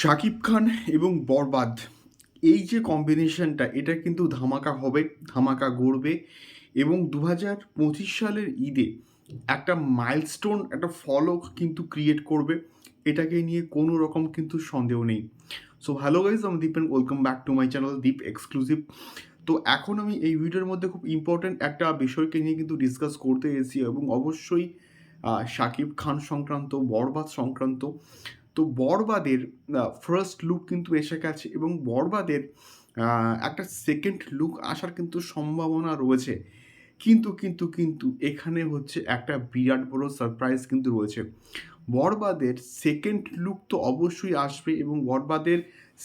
শাকিব খান এবং বরবাদ, এই যে কম্বিনেশনটা এটা কিন্তু ধামাকা হবে, ধামাকা গড়বে এবং দু হাজার পঁচিশ সালের ঈদে একটা মাইলস্টোন একটা ফলো কিন্তু ক্রিয়েট করবে, এটাকে নিয়ে কোনো রকম কিন্তু সন্দেহ নেই। সো হ্যালো গাইজ আমি Deep welcome back to my channel Deep exclusive তো এখন আমি এই ভিডিওর মধ্যে খুব ইম্পর্ট্যান্ট একটা বিষয়কে নিয়ে কিন্তু ডিসকাস করতে এসেছি এবং অবশ্যই শাকিব খান সংক্রান্ত, বরবাদ সংক্রান্ত তো বরবাদের ফার্স্ট লুক কিন্তু এসে গেছে এবং বরবাদের একটা সেকেন্ড লুক আসার কিন্তু সম্ভাবনা রয়েছে। কিন্তু কিন্তু কিন্তু এখানে হচ্ছে একটা বিরাট বড় সারপ্রাইজ কিন্তু রয়েছে। বরবাদের সেকেন্ড লুক তো অবশ্যই আসবে এবং বরবাদের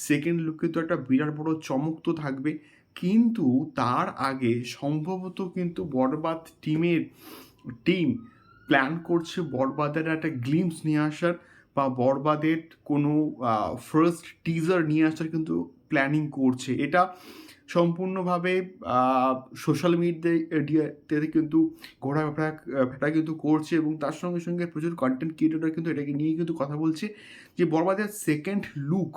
সেকেন্ড লুক কিন্তু একটা বিরাট বড় চমক তো থাকবে। কিন্তু তার আগে সম্ভবত কিন্তু বরবাদ টিমের টিম প্ল্যান করছে বরবাদের একটা গ্লিমস নিয়ে আসার। বা বরবাদের কোনো ফার্স্ট টিজার নিয়ে আসার কিন্তু প্ল্যানিং করছে। এটা সম্পূর্ণভাবে সোশ্যাল মিডিয়াতে কিন্তু ঘোরাফেরা ফেরা কিন্তু করছে এবং তার সঙ্গে সঙ্গে প্রচুর কন্টেন্ট ক্রিয়েটররা কিন্তু এটাকে নিয়ে কিন্তু কথা বলছে যে বরবাদের সেকেন্ড লুক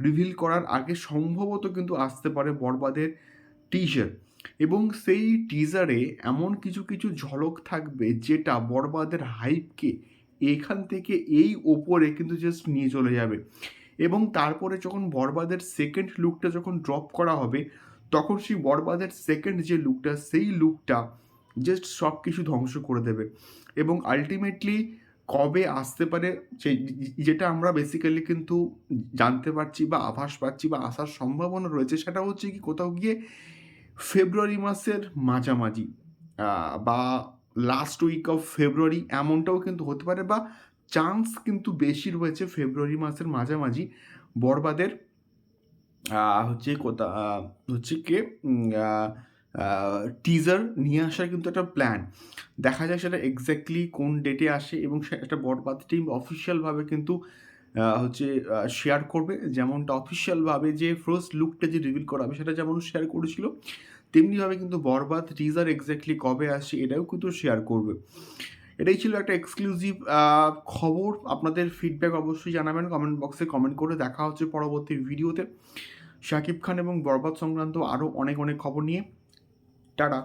রিভিল করার আগে সম্ভবত কিন্তু আসতে পারে বরবাদের টিজার এবং সেই টিজারে এমন কিছু কিছু ঝলক থাকবে যেটা বরবাদের হাইপকে এখান থেকে এই ওপরে কিন্তু জাস্ট নিয়ে চলে যাবে। এবং তারপরে যখন বরবাদের সেকেন্ড লুকটা যখন ড্রপ করা হবে, তখন সেই বরবাদের সেকেন্ড যে লুকটা সেই লুকটা জাস্ট সব কিছু ধ্বংস করে দেবে। এবং আলটিমেটলি কবে আসতে পারে যেটা আমরা বেসিক্যালি কিন্তু জানতে পারছি বা আভাস পাচ্ছি বা আসার সম্ভাবনা রয়েছে, সেটা হচ্ছে কি কোথাও গিয়ে ফেব্রুয়ারি মাসের মাঝামাঝি বা লাস্ট উইক অফ ফেব্রুয়ারি এমনটাও কিন্তু হতে পারে বা চান্স কিন্তু বেশি রয়েছে ফেব্রুয়ারি মাসের মাঝামাঝি বরবাদের হচ্ছে কোথা হচ্ছে কে টিজার নিয়ে আসার কিন্তু একটা প্ল্যান দেখা যায় সেটা এক্স্যাক্টলি কোন ডেটে আসে এবং সেটা বরবাদ টিম অফিসিয়ালভাবে কিন্তু হচ্ছে শেয়ার করবে। যেমনটা অফিসিয়ালভাবে যে ফার্স্ট লুকটা যে রিভিল করা হবে সেটা যেমন শেয়ার করেছিল তেমনিভাবে কিন্তু বরবাদ টিজার এক্স্যাক্টলি কবে আসছে এটাও কিন্তু শেয়ার করবে। এটাই ছিল একটা এক্সক্লুসিভ খবর। আপনাদের ফিডব্যাক অবশ্যই জানাবেন কমেন্ট বক্সে কমেন্ট করে দেখা হচ্ছে পরবর্তী ভিডিওতে শাকিব খান এবং বরবাদ সংক্রান্ত আরও অনেক অনেক খবর নিয়ে। টাটা।